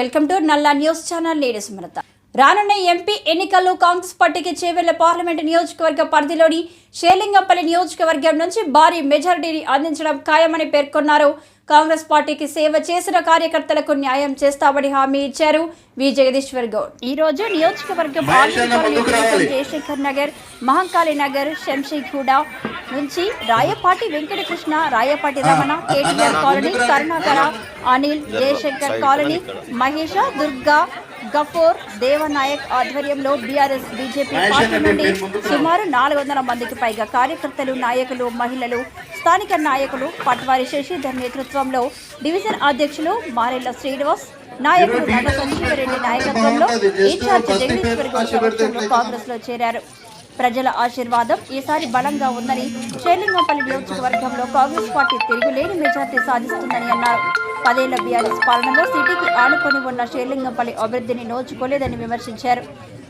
Welcome to Nalla news channel. నేను సుమలత. రానున్న MP ఎన్నికల్లో కాంగ్రెస్ పార్టీకి చేవెళ్ళ పార్లమెంటు నియోజకవర్గ పరిధిలోని షేలింగంపల్లి నియోజకవర్గం నుంచి భారీ మెజారిటీని అందించడం ఖాయమని పేర్కొన్నారు. కాంగ్రెస్ పార్టీకి సేవ చేసిన కార్యకర్తలకు న్యాయం చేస్తామని హామీ ఇచ్చారు వి జగదీశ్వర్ గౌడ్. ఈ రోజు నియోజకవర్గం జయశంకర్ నగర్ మహంకాళి నగర్ శంషీగూడ నుంచి Rayapati Venkatakrishna Rayapati Ramana KTR colony Karunakara Anil Jayashankar colony Mahesha Durga Gafoor Devanayak ఆధ్వర్యంలో బీఆర్ఎస్ బీజేపీ పార్టీ నుండి సుమారు నాలుగు వందల మందికి పైగా కార్యకర్తలు నాయకులు మహిళలు స్థానిక నాయకులు పట్వారి శశిధర్ నేతృత్వంలో డివిజన్ అధ్యక్షులు మారెళ్ళ శ్రీనివాస్ నాయకులు నగ సంజీవరెడ్డి నాయకత్వంలో ఇన్ఛార్జి జగదీశ్వర్ గౌడ్ కాంగ్రెస్లో చేరారు. ప్రజల ఆశీర్వాదం ఈసారి బలంగా ఉందని షేలింగంపల్లి నియోజకవర్గంలో కాంగ్రెస్ పార్టీ తిరుగులేని మెజార్టీ సాధిస్తుందని అన్నారు. పదేళ్ళ బీఆర్ఎస్ పాలనలో సిటీకి ఆనుకొని ఉన్న శ్రీలింగంపల్లి అభివృద్ధిని నోచుకోలేదని విమర్శించారు.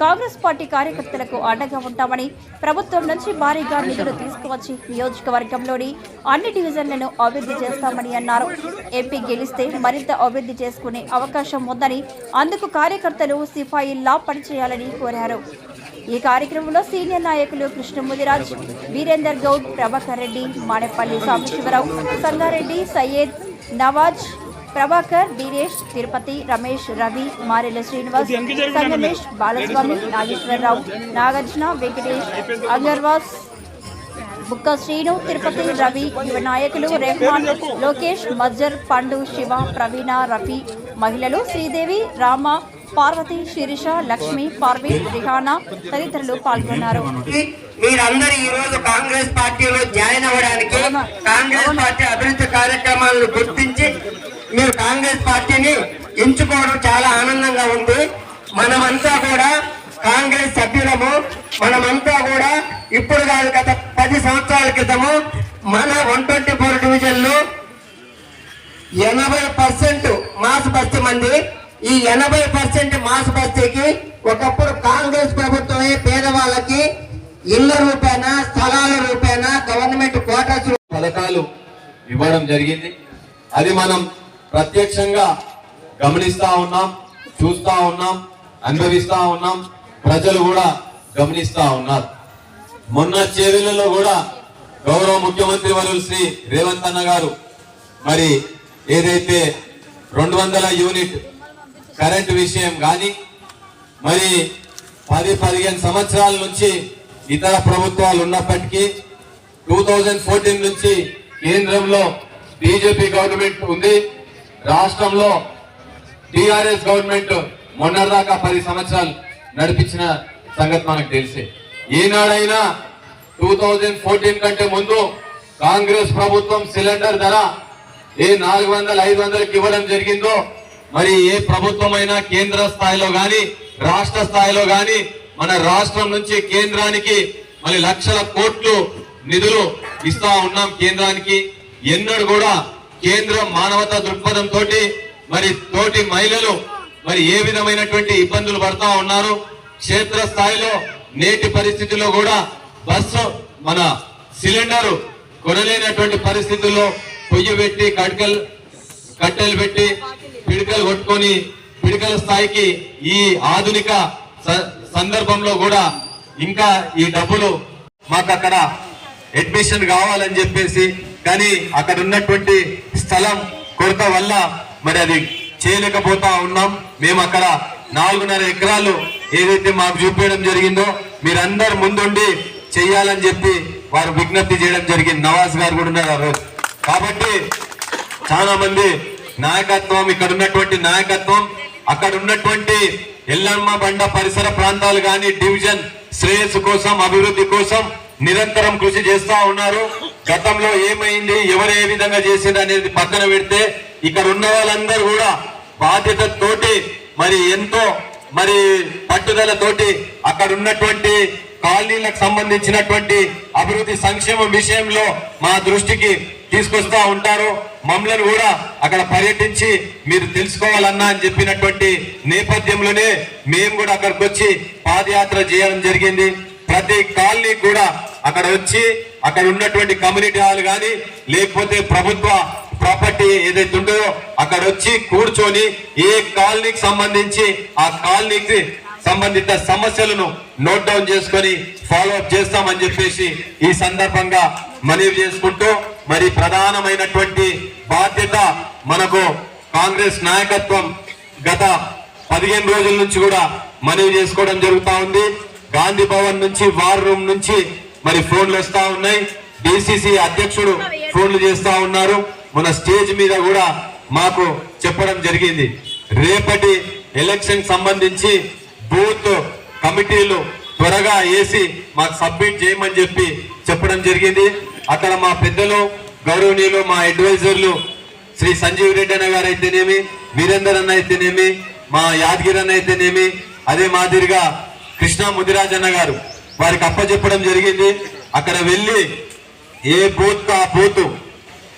కాంగ్రెస్ పార్టీ కార్యకర్తలకు అండగా ఉంటామని ప్రభుత్వం నుంచి భారీగా నిధులు తీసుకువచ్చి నియోజకవర్గంలోని అన్ని డివిజన్లను అభివృద్ధి చేస్తామని అన్నారు. ఎంపీ గెలిస్తే మరింత అభివృద్ధి చేసుకునే అవకాశం ఉందని అందుకు కార్యకర్తలు సిఫాయిల్లా పనిచేయాలని కోరారు. ఈ కార్యక్రమంలో సీనియర్ నాయకులు కృష్ణముదిరాజ్ వీరేందర్ గౌడ్ ప్రభాకర్ రెడ్డి మాడేపల్లి సాంబశివరావు సంగారెడ్డి సయ్యద్ నవాజ్ ప్రభాకర్ దినేష్ తిరుపతి రమేష్ రవి మారెల శ్రీనివాస్ సంగమేష్ బాలస్వామి నాగేశ్వరరావు నాగార్జున వెంకటేష్ అగర్వాస్ బుక్క శ్రీను తిరుపతి రవి యువ నాయకులు రెహమాన్ లోకేష్ మజ్జర్ పండు శివ ప్రవీణ రఫీ మహిళలు శ్రీదేవి రామ పార్వతి శిరీష లక్ష్మి పార్వీన్ రిహానా తదితరులు పాల్గొన్నారు. మీరందరూ ఈ రోజు కాంగ్రెస్ పార్టీలో జాయిన్ అవ్వడానికి కాంగ్రెస్ పార్టీ అభివృద్ధి కార్యక్రమాలను గుర్తించి మీరు కాంగ్రెస్ పార్టీని ఎంచుకోవడం చాలా ఆనందంగా ఉంది. మనమంతా కూడా కాంగ్రెస్ సభ్యులము. మనమంతా కూడా ఇప్పుడు కాదు గత పది సంవత్సరాల క్రితము మన వన్ ట్వంటీ ఫోర్ డివిజన్లో ఎనభై పర్సెంట్ మాస్ బస్తీ మంది ఈ ఎనభై పర్సెంట్ మాస్ బస్తీకి ఒకప్పుడు కాంగ్రెస్ ప్రభుత్వమే పేదవాళ్ళకి ఇళ్ళ రూపేణ స్థలాల రూపేణ గవర్నమెంట్ క్వార్టర్స్ పథకాలు ఇవ్వడం జరిగింది. అది మనం ప్రత్యక్షంగా గమనిస్తా ఉన్నాం చూస్తా ఉన్నాం అనుభవిస్తా ఉన్నాం. ప్రజలు కూడా గమనిస్తా ఉన్నారు. మొన్న చేవెళ్ళలో కూడా గౌరవ ముఖ్యమంత్రి వర్యులు శ్రీ రేవంత్ అన్న గారు మరి ఏదైతే రెండు వందల యూనిట్ కరెంట్ విషయం కానీ మరి పది పదిహేను సంవత్సరాల నుంచి ఇతర ప్రభుత్వాలు ఉన్నప్పటికీ టూ థౌజండ్ ఫోర్టీన్ నుంచి కేంద్రంలో బీజేపీ గవర్నమెంట్ ఉంది. రాష్ట్రంలో టిఆర్ఎస్ గవర్నమెంట్ మొన్నటిదాకా పది సంవత్సరాలు నడిపించిన సంగతి మనకు తెలిసే. ఈనాడైనా టూ థౌజండ్ ఫోర్టీన్ కంటే ముందు కాంగ్రెస్ ప్రభుత్వం సిలిండర్ ధర ఏ నాలుగు వందల ఐదు వందలకి ఇవ్వడం జరిగిందో మరి ఏ ప్రభుత్వమైనా కేంద్ర స్థాయిలో గాని రాష్ట్ర స్థాయిలో గాని మన రాష్ట్రం నుంచి కేంద్రానికి మరి లక్షల కోట్లు నిధులు ఇస్తా ఉన్నాం కేంద్రానికి. ఎన్నడూ కూడా కేంద్రం మానవతా దృక్పథం తోటి మరి తోటి మహిళలు మరి ఏ విధమైనటువంటి ఇబ్బందులు పడతా ఉన్నారు? క్షేత్ర స్థాయిలో నేటి పరిస్థితుల్లో కూడా బస్సు మన సిలిండర్ కొనలేనటువంటి పరిస్థితుల్లో పొయ్యి పెట్టి కడకలు కట్టెలు పెట్టి పిడికలు కొట్టుకొని పిడికల స్థాయికి ఈ ఆధునిక స- సందర్భంలో కూడా ఇంకా ఈ డబ్బులు మాకు అక్కడ అడ్మిషన్ కావాలని చెప్పేసి కానీ అక్కడ ఉన్నటువంటి స్థలం కొరత వల్ల మరి అది చేయలేకపోతా ఉన్నాం. మేము అక్కడ నాలుగున్నర ఎకరాలు ఏదైతే మాకు చూపించడం జరిగిందో మీరందరు ముందుండి చెయ్యాలని చెప్పి వారు విజ్ఞప్తి చేయడం జరిగింది. నవాజ్ గారు కూడా ఉన్నారు ఆ రోజు. కాబట్టి చాలా మంది నాయకత్వం ఇక్కడ ఉన్నటువంటి నాయకత్వం అక్కడ ఉన్నటువంటి ఎల్లమ్మ బండ పరిసర ప్రాంతాలు గాని డివిజన్ శ్రేయస్సు కోసం అభివృద్ధి కోసం నిరంతరం కృషి చేస్తా ఉన్నారు. గతంలో ఏమైంది ఎవరు ఏ విధంగా చేసింది అనేది పక్కన పెడితే ఇక్కడ ఉన్న వాళ్ళందరూ కూడా బాధ్యతతోటి మరి ఎంతో మరి పట్టుదలతోటి అక్కడ ఉన్నటువంటి కాలనీలకు సంబంధించినటువంటి అభివృద్ధి సంక్షేమ విషయంలో మా దృష్టికి తీసుకొస్తా ఉంటారు. మమ్మల్ని కూడా అక్కడ పర్యటించి మీరు తెలుసుకోవాలన్నా అని చెప్పినటువంటి నేపథ్యంలోనే మేము కూడా అక్కడికి వచ్చి పాదయాత్ర చేయడం జరిగింది. ప్రతి కాలనీ కూడా అక్కడ వచ్చి అక్కడ ఉన్నటువంటి కమ్యూనిటీ హాల్ కానీ లేకపోతే ప్రభుత్వ ప్రాపర్టీ ఏదైతే ఉంటుందో అక్కడ వచ్చి కూర్చొని ఏ కాలనీకి సంబంధించి ఆ కాలనీకి సంబంధిత సమస్యలను నోట్ డౌన్ చేసుకొని ఫాలో అప్ చేస్తామని చెప్పేసి ఈ సందర్భంగా మనవి చేసుకుంటూ మరి ప్రధానమైనటువంటి బాధ్యత మనకు కాంగ్రెస్ నాయకత్వం గత పదిహేను రోజుల నుంచి కూడా మనవి చేసుకోవడం జరుగుతూ ఉంది. గాంధీ భవన్ నుంచి వార్ రూమ్ నుంచి మరి ఫోన్లు వస్తూ ఉన్నాయి. డిసిసి అధ్యక్షుడు ఫోన్లు చేస్తూ ఉన్నారు. మన స్టేజ్ మీద కూడా మాకు చెప్పడం జరిగింది. రేపటి ఎలక్షన్ సంబంధించి బూత్ కమిటీలు త్వరగా వేసి మాకు సబ్మిట్ చేయమని చెప్పి చెప్పడం జరిగింది. అక్కడ మా పెద్దలు గౌరవనీయులు మా అడ్వైజర్లు శ్రీ సంజీవ్ రెడ్డి అన్న గారు అయితేనేమి వీరేందర్ అన్న అయితేనేమి మా యాదగిరి అన్న అయితేనేమి అదే మాదిరిగా కృష్ణ ముదిరాజ్ అన్న గారు వారికి అప్పచెప్పడం జరిగింది. అక్కడ వెళ్ళి ఏ బూత్ ఆ బూత్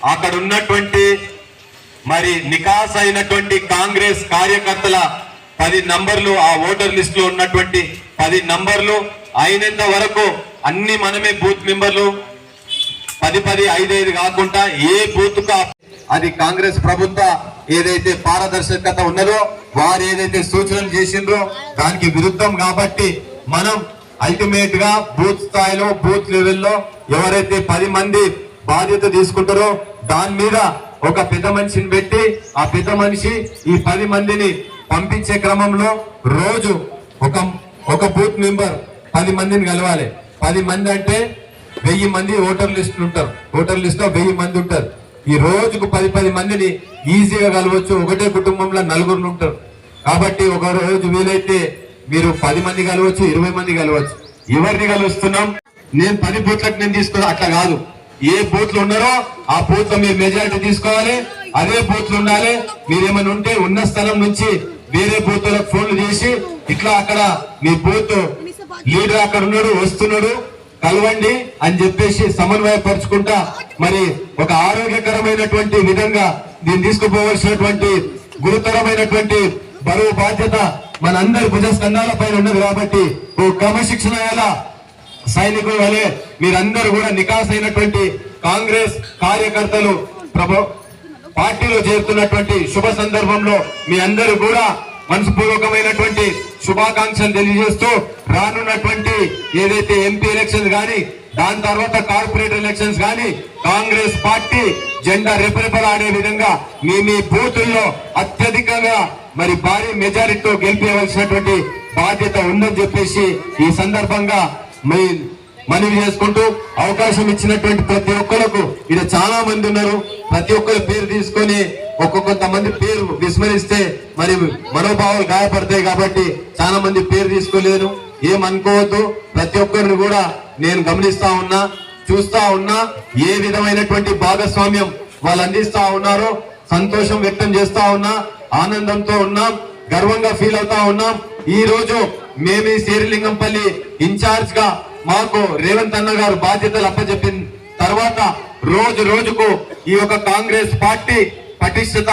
అక్కడ ఉన్నటువంటి మరి నికాస్ అయినటువంటి కాంగ్రెస్ కార్యకర్తల పది నంబర్లు ఆ ఓటర్ లిస్ట్లో ఉన్నటువంటి పది నంబర్లు అయినంత వరకు అన్ని మనమే బూత్ మెంబర్లు పది పది ఐదు ఐదు కాకుండా ఏ బూత్ అది కాంగ్రెస్ ప్రభుత్వ ఏదైతే పారదర్శకత ఉన్నదో వారు ఏదైతే సూచనలు చేసిండ్రో దానికి విరుద్ధం కాబట్టి మనం అల్టిమేట్గా బూత్ స్థాయిలో బూత్ లెవెల్లో ఎవరైతే పది మంది బాధ్యత తీసుకుంటారో దాని మీద ఒక పెద్ద మనిషిని పెట్టి ఆ పెద్ద మనిషి ఈ పది మందిని పంపించే క్రమంలో రోజు ఒక ఒక బూత్ మెంబర్ పది మందిని కలవాలి. పది మంది అంటే వెయ్యి మంది ఓటర్ లిస్టులు ఉంటారు. ఓటర్ లిస్ట్లో వెయ్యి మంది ఉంటారు. ఈ రోజుకు పది పది మందిని ఈజీగా కలవచ్చు. ఒకటే కుటుంబంలో నలుగురు ఉంటారు. కాబట్టి ఒక రోజు వీలైతే మీరు పది మంది కలవచ్చు ఇరవై మంది కలవచ్చు. ఎవరిని కలుస్తున్నాం? నేను పది బూత్లకు నేను తీసుకున్నా. అట్లా కాదు. ఏ బూత్లు ఉన్నారో ఆ బూత్ మీరు మెజారిటీ తీసుకోవాలి. అదే బూత్లు ఉండాలి. మీరేమైనా ఉంటే ఉన్న స్థలం నుంచి వేరే బూత్లకు ఫోన్లు చేసి ఇట్లా అక్కడ మీ బూత్ లీడర్ అక్కడ ఉన్నాడు వస్తున్నాడు. కలవండి అని చెప్పేసి సమన్వయపరుచుకుంటా మరి ఒక ఆరోగ్యకరమైనటువంటి విధంగా దీన్ని తీసుకుపోవలసినటువంటి గురుతరమైనటువంటి బరువు బాధ్యత మన అందరి భుజ పైన ఉన్నది కాబట్టి ఓ క్రమశిక్షణ ఎలా? సైనికుల వలె మీరందరూ కూడా నికాస్ అయినటువంటి కాంగ్రెస్ కార్యకర్తలు ప్రభు పార్టీలో చేరుతున్నటువంటి శుభ సందర్భంలో మీ అందరూ కూడా మనస్పూర్వకమైనటువంటి శుభాకాంక్షలు తెలియజేస్తూ రానున్నటువంటి ఏదైతే ఎంపీ ఎలక్షన్స్ కానీ దాని తర్వాత కార్పొరేట్ ఎలక్షన్స్ కానీ కాంగ్రెస్ పార్టీ జెండా రెపరెపలాడే విధంగా మీ మీ బూతుల్లో అత్యధికంగా మరి భారీ మెజారిటీతో గెలిపేయవలసినటువంటి బాధ్యత ఉందని చెప్పేసి ఈ సందర్భంగా మీ మనవి చేసుకుంటూ అవకాశం ఇచ్చినటువంటి ప్రతి ఒక్కరికి ఇక్కడ చాలా మంది ఉన్నారు. ప్రతి ఒక్కరి పేరు తీసుకొని ఒక్కొక్క పేరు విస్మరిస్తే మరి మనోభావాలు గాయపడతాయి కాబట్టి చాలా మంది పేరు తీసుకోలేను ఏమనుకోవద్దు. ప్రతి ఒక్కరిని కూడా నేను గమనిస్తా ఉన్నా చూస్తా ఉన్నా ఏ విధమైనటువంటి భాగస్వామ్యం వాళ్ళు అందిస్తా ఉన్నారో సంతోషం వ్యక్తం చేస్తా ఉన్నా ఆనందంతో ఉన్నాం గర్వంగా ఫీల్ అవుతా ఉన్నాం ఈ రోజు మేము ఈ శేరిలింగంపల్లి ఇన్ఛార్జ్గా మాకు రేవంత్ అన్న గారు బాధ్యతలు అప్పచెప్పిన తర్వాత రోజు రోజుకు ఈ యొక్క కాంగ్రెస్ పార్టీ పటిష్టత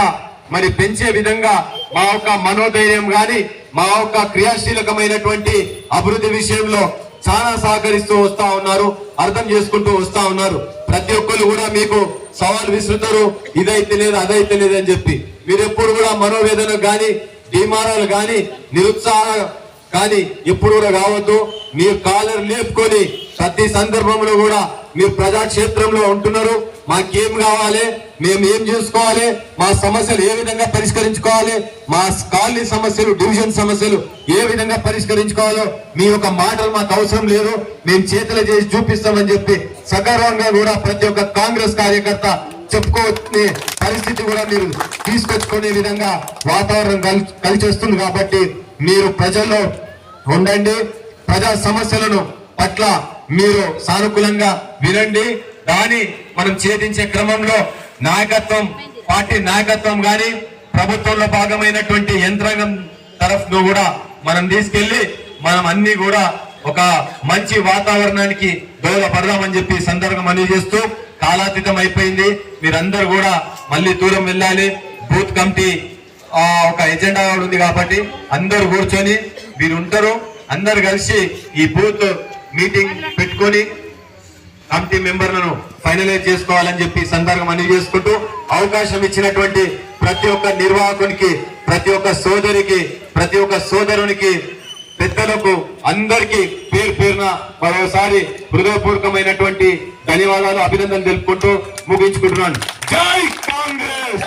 మరి పెంచే విధంగా మా యొక్క మనోధైర్యం గాని మా యొక్క క్రియాశీలకమైనటువంటి అభివృద్ధి విషయంలో చాలా సహకరిస్తూ వస్తా ఉన్నారు అర్థం చేసుకుంటూ వస్తా ఉన్నారు. ప్రతి ఒక్కరు కూడా మీకు సవాల్ విసురుతారు ఇదైతే లేదు అదైతే లేదు అని చెప్పి. మీరు ఎప్పుడు కూడా మనోవేదన కానీ డిమారాలు కానీ నిరుత్సాహ కానీ ఎప్పుడు కూడా కావద్దు. మీరు కాలర్ లేపుకొని ప్రతి సందర్భంలో కూడా మీరు ప్రజాక్షేత్రంలో ఉంటున్నారు మాకేం కావాలి మేము ఏం చేసుకోవాలి మా సమస్యలు ఏ విధంగా పరిష్కరించుకోవాలి మా కాలనీ సమస్యలు డివిజన్ సమస్యలు ఏ విధంగా పరిష్కరించుకోవాలో మీ యొక్క మాటలు మాకు అవసరం లేదు. మేము చేతులు చేసి చూపిస్తామని చెప్పి సగర్వంగా కూడా ప్రతి ఒక్క కాంగ్రెస్ కార్యకర్త చెప్పుకోవచ్చే పరిస్థితి కూడా మీరు తీసుకొచ్చుకునే విధంగా వాతావరణం కలి కలిసి కాబట్టి మీరు ప్రజల్లో ఉండండి. ప్రజా సమస్యలను పట్ల మీరు సానుకూలంగా వినండి. దాని మనం ఛేదించే క్రమంలో నాయకత్వం పార్టీ నాయకత్వం కానీ ప్రభుత్వంలో భాగమైనటువంటి యంత్రాంగం తరఫును కూడా మనం తీసుకెళ్ళి మనం అన్ని కూడా ఒక మంచి వాతావరణానికి దోహదపడదామని చెప్పి సందర్భం అందజేస్తూ చేస్తూ కాలాతీతం అయిపోయింది. మీరందరూ కూడా మళ్ళీ దూరం వెళ్ళాలి. బూత్ కమిటీ ఒక ఎజెండా కూడా ఉంది కాబట్టి అందరూ కూర్చొని మీరు ఉంటారు అందరు కలిసి ఈ బూత్ మీటింగ్ పెట్టుకొని కమిటీ మెంబర్లను ఫైనలైజ్ చేసుకోవాలని చెప్పి సందర్భం సందర్భంగా మనవి చేసుకుంటూ అవకాశం ఇచ్చినటువంటి ప్రతి ఒక్క నిర్వాహకునికి ప్రతి ఒక్క సోదరికి ప్రతి ఒక్క సోదరునికి పెద్దలకు అందరికీ పేరు పేరున మరోసారి హృదయపూర్వకమైనటువంటి ధన్యవాదాలు అభినందనలు తెలుపుకుంటూ ముగించుకుంటున్నాను. జై కాంగ్రెస్!